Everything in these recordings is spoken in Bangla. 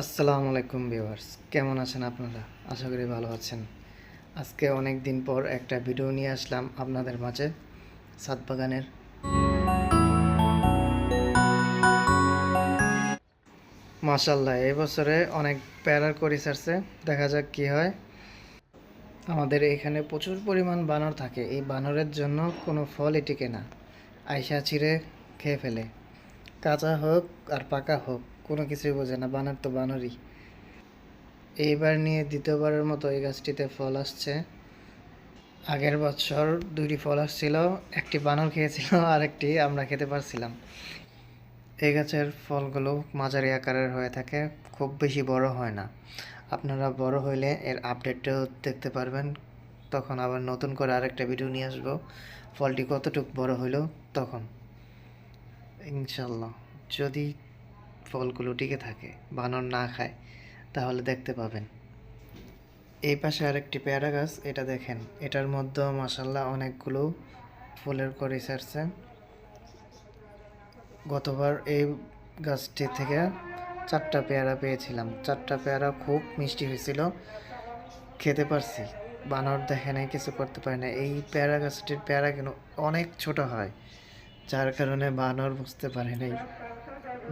আসসালামু আলাইকুম ভিউয়ার্স। কেমন আছেন আপনারা? আশা করি ভালো আছেন। আজকে অনেক দিন পর একটা ভিডিও নিয়ে আসলাম আপনাদের মাঝে সাত বাগানের মাশাল্লাহ এই বছরে অনেক প্যারার করি সারছে দেখা যাক কি হয়। আমাদের এখানে প্রচুর পরিমাণ বানর থাকে, এই বানরের জন্য কোনো ফলই টিকে না। আইসা ছিঁড়ে খেয়ে ফেলে। কাঁচা হোক আর পাকা হোক কোনো কিছুই বোঝে না, বানর তো বানরই। এইবার নিয়ে দ্বিতীয়বারের মতো এই গাছটিতে ফল আসছে। আগের বছর দুইটি ফল আসছিল, একটি বানর খেয়েছিল আর একটি আমরা খেতে পারছিলাম। এই গাছের ফলগুলো মাঝারি আকারের হয়ে থাকে, খুব বেশি বড় হয় না। আপনারা বড় হইলে এর আপডেটটাও দেখতে পারবেন। তখন আবার নতুন করে আরেকটা ভিডিও নিয়ে আসব। ফলটি কতটুকু বড় হইল তখন। ইনশাল্লাহ। যদি ফলগুলো টিকে থাকে, বানর না খায়, তাহলে দেখতে পাবেন। এই পাশে আরেকটি পেয়ারা গাছ, এটা দেখেন, এটার মধ্যে মাসাল্লাহ অনেকগুলো ফুলের করে ছাড়ছে। গতবার এই গাছটি থেকে চারটা পেয়ারা পেয়েছিলাম, চারটা পেয়ারা খুব মিষ্টি হয়েছিল, খেতে পারছি। বানর দেখে নাই, কিছু করতে পারে না এই পেয়ারা গাছটির পেয়ারা কিন্তু অনেক ছোট হয়, যার কারণে বানর বুঝতে পারে নাই।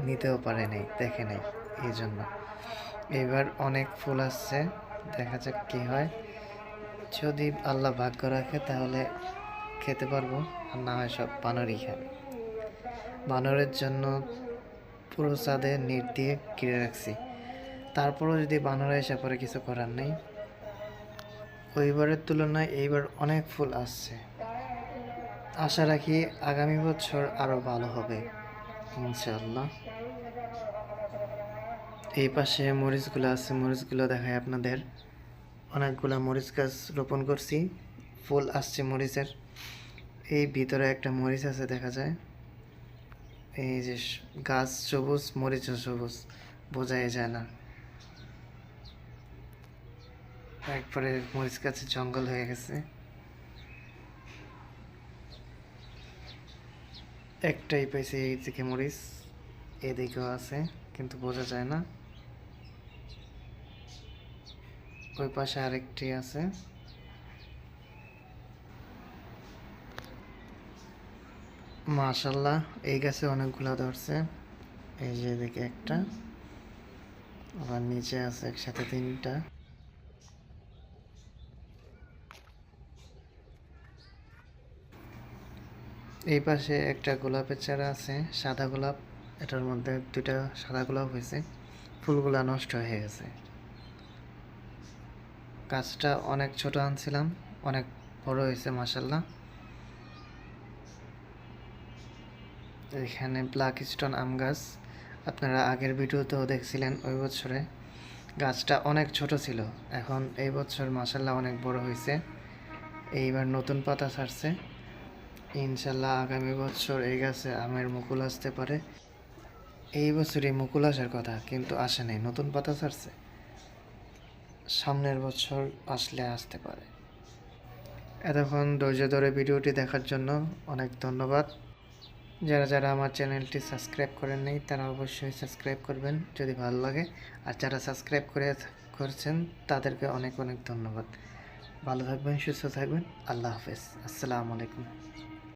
নিতেও পারে নাই, দেখে নাই এই জন্য এবার অনেক ফুল আসছে, দেখা যাক কি হয়। যদি আল্লাহ ভাগ্য রাখে, তাহলে খেতে পারব, আর না হয় সব বানরই খাবে বানরের জন্য পুরো চাঁদে নেট দিয়ে ঘিরে রাখছি। তারপরও যদি বানরে এসে পরে কিছু করার নেই, ওইবারের তুলনায় এইবার অনেক ফুল আসছে। আশা রাখি আগামী বছর আরও ভালো হবে। ইনশাল্লাহ এই পাশে মরিচগুলো আছে, মরিচগুলো দেখায় আপনাদের। অনেকগুলো মরিচ গাছ রোপণ করছি, ফুল আসছে মরিচের। এই ভিতরে একটা মরিচ আছে দেখা যায়। এই যে গাছ সবুজ, মরিচও সবুজ, বোঝাই যায় না। একবারে মরিচ গাছে জঙ্গল হয়ে গেছে। একটাই পাইছে এই দিকে মরিচ। এদিকেও আছে, কিন্তু বোঝা যায় না। ওই পাশে আরেকটি আছে। মাশাল্লাহ, এই গাছে অনেকগুলা ধরছে। এই যে এদিকে একটা। আবার নিচে আছে একসাথে তিনটা। এই পাশে একটা গোলাপের চারা আছে, সাদা গোলাপ। এটার মধ্যে দুইটা সাদা গোলাপ হয়েছে। ফুলগুলা নষ্ট হয়ে গেছে। গাছটা অনেক ছোট আনছিলাম, অনেক বড় হয়েছে মাসাল্লাহ এখানে ব্ল্যাক স্টোন আম গাছ। আপনারা আগের ভিডিওতেও দেখছিলেন ওই বছরে। গাছটা অনেক ছোট ছিল, এখন এই বছর মাসাল্লাহ অনেক বড় হয়েছে। এইবার নতুন পাতা ছাড়ছে। ইনশাল্লাহ আগামী বছর এই গাছে আমের মুকুল আসতে পারে। এই বছরই মুকুল আসার কথা, কিন্তু আসে নাই, নতুন পাতা ছাড়ছে। সামনের বছর আসলে আসতে পারে। এতক্ষণ ধৈর্য ধরে ভিডিওটি দেখার জন্য অনেক ধন্যবাদ। যারা যারা আমার চ্যানেলটি সাবস্ক্রাইব করেন নাই, তারা অবশ্যই সাবস্ক্রাইব করবেন যদি ভালো লাগে। আর যারা সাবস্ক্রাইব করে করছেন, তাদেরকে অনেক অনেক ধন্যবাদ। ভালো থাকবেন, সুস্থ থাকবেন। আল্লাহ হাফেজ। আসসালামু আলাইকুম।